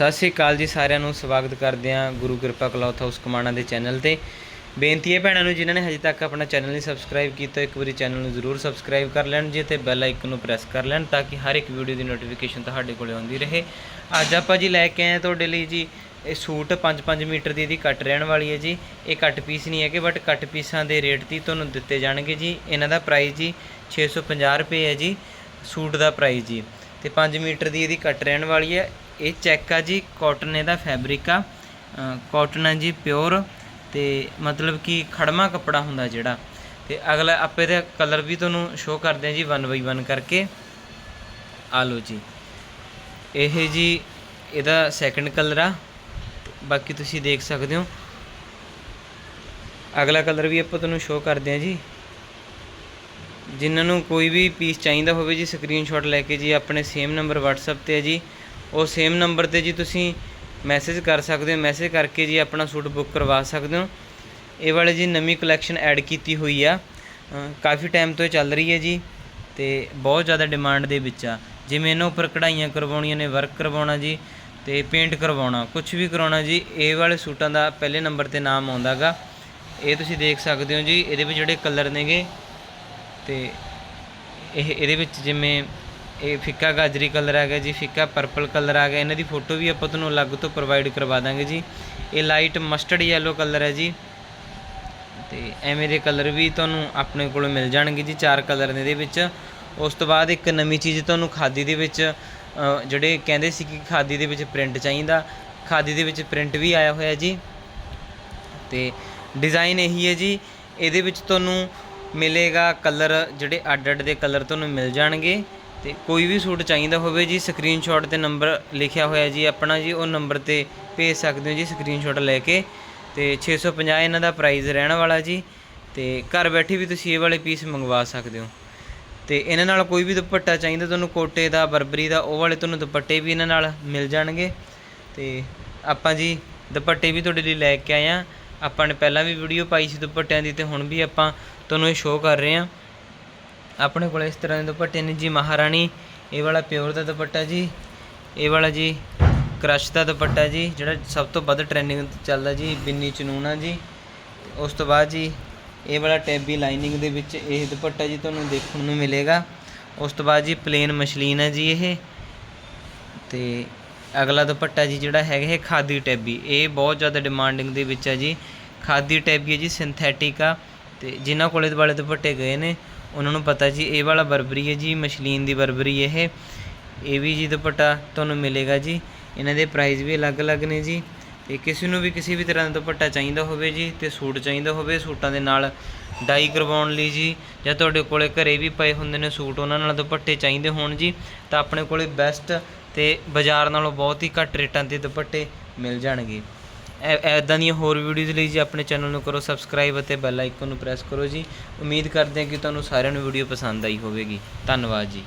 ਸਤਿ ਸ੍ਰੀ ਅਕਾਲ ਜੀ ਸਾਰਿਆਂ ਨੂੰ, ਸਵਾਗਤ ਕਰਦੇ ਹਾਂ ਗੁਰੂ ਕਿਰਪਾ ਕਲੌਥ ਹਾਊਸ ਕਮਾਣਾ ਦੇ ਚੈਨਲ ਤੇ। ਬੇਨਤੀ ਹੈ ਭੈਣਾਂ ਨੂੰ, ਜਿਨ੍ਹਾਂ ਨੇ ਹਜੇ ਤੱਕ ਆਪਣਾ ਚੈਨਲ ਨਹੀਂ ਸਬਸਕ੍ਰਾਈਬ ਕੀਤਾ, ਇੱਕ ਵਾਰੀ ਚੈਨਲ ਨੂੰ ਜ਼ਰੂਰ ਸਬਸਕ੍ਰਾਈਬ ਕਰ ਲੈਣ ਜੀ ਤੇ ਬੈਲ ਆਈਕਨ ਨੂੰ ਪ੍ਰੈਸ ਕਰ ਲੈਣ, ਤਾਂ ਕਿ ਹਰ ਇੱਕ ਵੀਡੀਓ ਦੀ ਨੋਟੀਫਿਕੇਸ਼ਨ ਤੁਹਾਡੇ ਕੋਲੇ ਆਉਂਦੀ ਰਹੇ। ਅੱਜ ਆਪਾਂ ਜੀ ਲੈ ਕੇ ਆਏ ਹਾਂ ਤੁਹਾਡੇ ਲਈ ਜੀ, ਇਹ ਸੂਟ 5-5 ਮੀਟਰ ਦੀ ਇਹਦੀ ਕੱਟ ਰਹਿਣ ਵਾਲੀ ਹੈ ਜੀ। ਇਹ ਕੱਟ ਪੀਸ ਨਹੀਂ ਹੈਗੇ ਬਟ ਕੱਟ ਪੀਸਾਂ ਦੇ ਰੇਟ ਦੀ ਤੁਹਾਨੂੰ ਦਿੱਤੇ ਜਾਣਗੇ ਜੀ। ਇਹਨਾਂ ਦਾ ਪ੍ਰਾਈਸ ਜੀ 650 ਰੁਪਏ ਹੈ ਜੀ, ਸੂਟ ਦਾ ਪ੍ਰਾਈਸ ਜੀ। ਤੇ 5 ਮੀਟਰ ਦੀ ਇਹਦੀ ਕੱਟ ਰਹਿਣ ਵਾਲੀ ਹੈ। ਇਹ ਚੈੱਕ ਆ ਜੀ ਕਾਟਨ ਇਹਦਾ ਫੈਬਰਿਕ ਆ। ਕਾਟਨ ਆ ਜੀ ਪਿਓਰ ਤੇ ਮਤਲਬ ਕਿ ਖੜਮਾ ਕੱਪੜਾ ਹੁੰਦਾ ਜਿਹੜਾ। ਤੇ ਅਗਲਾ ਆਪੇ ਦਾ ਕਲਰ ਵੀ ਤੁਹਾਨੂੰ ਸ਼ੋਅ ਕਰਦੇ ਆ ਜੀ 1 ਬਾਈ 1 ਕਰਕੇ। ਆ ਲਓ ਜੀ। ਇਹ ਜੀ, ਇਹਦਾ ਸੈਕੰਡ ਕਲਰ ਆ। ਬਾਕੀ ਤੁਸੀਂ ਦੇਖ ਸਕਦੇ ਹੋ। ਅਗਲਾ ਕਲਰ ਵੀ ਆਪਾਂ ਤੁਹਾਨੂੰ ਸ਼ੋਅ ਕਰਦੇ ਆ ਜੀ। ਜਿਨ੍ਹਾਂ ਨੂੰ ਕੋਈ ਵੀ ਪੀਸ ਚਾਹੀਦਾ ਹੋਵੇ ਜੀ ਸਕਰੀਨਸ਼ਾਟ ਲੈ ਕੇ ਜੀ, ਆਪਣੇ ਸੇਮ ਨੰਬਰ WhatsApp ਤੇ ਹੈ ਜੀ। ਉਹ ਸੇਮ ਨੰਬਰ ਤੇ ਜੀ ਤੁਸੀਂ ਮੈਸੇਜ ਕਰ ਸਕਦੇ ਹੋ ਮੈਸੇਜ ਕਰਕੇ ਜੀ ਆਪਣਾ ਸੂਟ ਬੁੱਕ ਕਰਵਾ ਸਕਦੇ ਹੋ। ਇਹ ਵਾਲੇ ਜੀ ਨਵੀਂ ਕਲੈਕਸ਼ਨ ਐਡ ਕੀਤੀ ਹੋਈ ਆ। ਕਾਫੀ ਟਾਈਮ ਤੋਂ ਇਹ ਚੱਲ ਰਹੀ ਹੈ ਜੀ ਤੇ ਬਹੁਤ ਜ਼ਿਆਦਾ ਡਿਮਾਂਡ ਦੇ ਵਿੱਚ ਆ। ਜਿਵੇਂ ਇਹਨਾਂ ਉੱਪਰ ਕਢਾਈਆਂ ਕਰਵਾਉਣੀਆਂ ਨੇ ਵਰਕ ਕਰਵਾਉਣਾ ਜੀ ਤੇ ਪੇਂਟ ਕਰਵਾਉਣਾ ਕੁਝ ਵੀ ਕਰਾਉਣਾ ਜੀ, ਇਹ ਵਾਲੇ ਸੂਟਾਂ ਦਾ ਪਹਿਲੇ ਨੰਬਰ ਤੇ ਨਾਮ ਆਉਂਦਾਗਾ ਇਹ ਤੁਸੀਂ ਦੇਖ ਸਕਦੇ ਹੋ ਜੀ, ਇਹਦੇ ਵਿੱਚ ਜਿਹੜੇ ਕਲਰ ਨੇਗੇ ਤੇ ਇਹ, ਇਹਦੇ ਵਿੱਚ ਜਿਵੇਂ ਇਹ ਫਿੱਕਾ ਗਾਜਰੀ ਕਲਰ ਆ ਗਿਆ ਜੀ, ਫਿੱਕਾ ਪਰਪਲ ਕਲਰ ਆ ਗਿਆ। ਇਹਨਾਂ ਦੀ ਫੋਟੋ ਵੀ ਆਪਾਂ ਤੁਹਾਨੂੰ ਅਲੱਗ ਤੋਂ ਪ੍ਰੋਵਾਈਡ ਕਰਵਾ ਦਾਂਗੇ ਜੀ। ਇਹ ਲਾਈਟ ਮਸਟਰਡ ਯੈਲੋ ਕਲਰ ਹੈ ਜੀ। ਤੇ ਐਵੇਂ ਦੇ ਕਲਰ ਵੀ ਤੁਹਾਨੂੰ ਆਪਣੇ ਕੋਲ ਮਿਲ ਜਾਣਗੇ ਜੀ, ਚਾਰ ਕਲਰ ਨੇ ਇਹਦੇ ਵਿੱਚ। ਉਸ ਤੋਂ ਬਾਅਦ ਇੱਕ ਨਵੀਂ ਚੀਜ਼ ਤੁਹਾਨੂੰ ਖਾਦੀ ਦੇ ਵਿੱਚ ਜਿਹੜੇ ਕਹਿੰਦੇ ਸੀ ਕਿ ਖਾਦੀ ਦੇ ਵਿੱਚ ਪ੍ਰਿੰਟ ਚਾਹੀਦਾ। ਖਾਦੀ ਦੇ ਵਿੱਚ ਪ੍ਰਿੰਟ ਵੀ ਆਇਆ ਹੋਇਆ ਜੀ। ਤੇ ਡਿਜ਼ਾਈਨ ਇਹੀ ਹੈ ਜੀ, ਇਹਦੇ ਵਿੱਚ ਤੁਹਾਨੂੰ ਮਿਲੇਗਾ ਕਲਰ ਜਿਹੜੇ ਅੱਡ ਅੱਡ ਦੇ ਕਲਰ ਤੁਹਾਨੂੰ ਮਿਲ ਜਾਣਗੇ। ਤੇ ਕੋਈ ਵੀ ਸੂਟ ਚਾਹੀਦਾ ਹੋਵੇ ਜੀ ਸਕਰੀਨਸ਼ਾਟ ਤੇ ਨੰਬਰ ਲਿਖਿਆ ਹੋਇਆ ਜੀ ਆਪਣਾ ਜੀ, ਉਹ ਨੰਬਰ ਤੇ ਭੇਜ ਸਕਦੇ ਹੋ ਜੀ ਸਕਰੀਨਸ਼ਾਟ ਲੈ ਕੇ। ਤੇ 650 ਇਹਨਾਂ ਦਾ ਪ੍ਰਾਈਸ ਰਹਿਣ ਵਾਲਾ ਜੀ। ਤੇ ਘਰ ਬੈਠੇ ਵੀ ਤੁਸੀਂ ਇਹ ਵਾਲੇ ਪੀਸ ਮੰਗਵਾ ਸਕਦੇ ਹੋ। ਤੇ ਇਹਨਾਂ ਨਾਲ ਕੋਈ ਵੀ ਦੁਪੱਟਾ ਚਾਹੀਦਾ ਤੁਹਾਨੂੰ, ਕੋਟੇ ਦਾ, ਬਰਬਰੀ ਦਾ, ਉਹ ਵਾਲੇ ਤੁਹਾਨੂੰ ਦੁਪੱਟੇ ਵੀ ਇਹਨਾਂ ਨਾਲ ਮਿਲ ਜਾਣਗੇ। ਤੇ ਆਪਾਂ ਜੀ ਦੁਪੱਟੇ ਵੀ ਤੁਹਾਡੇ ਲਈ ਲੈ ਕੇ ਆਏ ਆ ਆਪਾਂ ਨੇ ਪਹਿਲਾਂ ਵੀ ਵੀਡੀਓ ਪਾਈ ਸੀ ਦੁਪੱਟਿਆਂ ਦੀ ਤੇ ਹੁਣ ਵੀ ਆਪਾਂ ਤੁਹਾਨੂੰ ਇਹ ਸ਼ੋਅ ਕਰ ਰਹੇ ਆ ਆਪਣੇ ਕੋਲ ਇਸ ਤਰ੍ਹਾਂ ਦੇ ਦੁਪੱਟੇ ਨੇ ਜੀ ਮਹਾਰਾਣੀ, ਇਹ ਵਾਲਾ ਪਿਓਰ ਦਾ ਦੁਪੱਟਾ ਜੀ, ਇਹ ਵਾਲਾ ਜੀ ਕ੍ਰਸ਼ ਦਾ ਦੁਪੱਟਾ ਜੀ, ਜਿਹੜਾ ਸਭ ਤੋਂ ਵੱਧ ਟ੍ਰੈਂਡਿੰਗ ਚੱਲਦਾ ਜੀ, ਬਿੰਨੀ ਚਨੂਨਾ ਜੀ। ਉਸ ਤੋਂ ਬਾਅਦ ਜੀ, ਇਹ ਵਾਲਾ ਟੈਬੀ ਲਾਈਨਿੰਗ ਦੇ ਵਿੱਚ ਇਹ ਦੁਪੱਟਾ ਜੀ ਤੁਹਾਨੂੰ ਦੇਖਣ ਨੂੰ ਮਿਲੇਗਾ। ਉਸ ਤੋਂ ਬਾਅਦ ਜੀ ਪਲੇਨ ਮਸ਼ਲੀਨ ਹੈ ਜੀ ਇਹ। ਤੇ ਅਗਲਾ ਦੁਪੱਟਾ ਜੀ ਜਿਹੜਾ ਹੈਗਾ ਇਹ ਖਾਦੀ ਟੈਬੀ ਇਹ ਬਹੁਤ ਜ਼ਿਆਦਾ ਡਿਮਾਂਡਿੰਗ ਦੇ ਵਿੱਚ ਹੈ ਜੀ। ਖਾਦੀ ਟੈਬੀ ਹੈ ਜੀ ਸਿੰਥੈਟਿਕ ਆ। ਤੇ ਜਿਨ੍ਹਾਂ ਕੋਲੇ ਵਾਲੇ ਦੁਪੱਟੇ ਗਏ ਨੇ ਉਹਨਾਂ ਨੂੰ ਪਤਾ ਜੀ, ਇਹ ਵਾਲਾ ਬਰਬਰੀ ਹੈ ਜੀ, ਮਸ਼ਲੀਨ ਦੀ ਬਰਬਰੀ ਇਹ। ਇਹ ਵੀ ਜੀ ਦੁਪੱਟਾ ਤੁਹਾਨੂੰ ਮਿਲੇਗਾ ਜੀ। ਇਹਨਾਂ ਦੇ ਪ੍ਰਾਈਸ ਵੀ ਅਲੱਗ-ਅਲੱਗ ਨੇ ਜੀ। ਤੇ ਕਿਸੇ ਨੂੰ ਵੀ ਕਿਸੇ ਵੀ ਤਰ੍ਹਾਂ ਦਾ ਦੁਪੱਟਾ ਚਾਹੀਦਾ ਹੋਵੇ ਜੀ ਤੇ ਸੂਟ ਚਾਹੀਦਾ ਹੋਵੇ, ਸੂਟਾਂ ਦੇ ਨਾਲ ਡਾਈ ਕਰਵਾਉਣ ਲਈ ਜੀ। ਜਾਂ ਤੁਹਾਡੇ ਕੋਲੇ ਘਰੇ ਵੀ ਪਏ ਹੁੰਦੇ ਨੇ ਸੂਟ, ਉਹਨਾਂ ਨਾਲ ਦੁਪੱਟੇ ਚਾਹੀਦੇ ਹੋਣ ਜੀ। ਤਾਂ ਆਪਣੇ ਕੋਲੇ ਬੈਸਟ ਤੇ ਬਾਜ਼ਾਰ ਨਾਲੋਂ ਬਹੁਤ ਹੀ ਘੱਟ ਰੇਟਾਂ ਤੇ ਦੁਪੱਟੇ ਮਿਲ ਜਾਣਗੇ। ਐਦਾਂ ਦੀਆਂ ਹੋਰ ਵੀਡੀਓਜ਼ ਲਈ ਜੀ ਆਪਣੇ ਚੈਨਲ ਨੂੰ ਕਰੋ ਸਬਸਕ੍ਰਾਈਬ ਅਤੇ ਬੈਲ ਆਈਕਨ ਨੂੰ ਪ੍ਰੈਸ ਕਰੋ ਜੀ। ਉਮੀਦ ਕਰਦੇ ਹਾਂ ਕਿ ਤੁਹਾਨੂੰ ਸਾਰਿਆਂ ਨੂੰ ਵੀਡੀਓ ਪਸੰਦ ਆਈ ਹੋਵੇਗੀ। ਧੰਨਵਾਦ ਜੀ।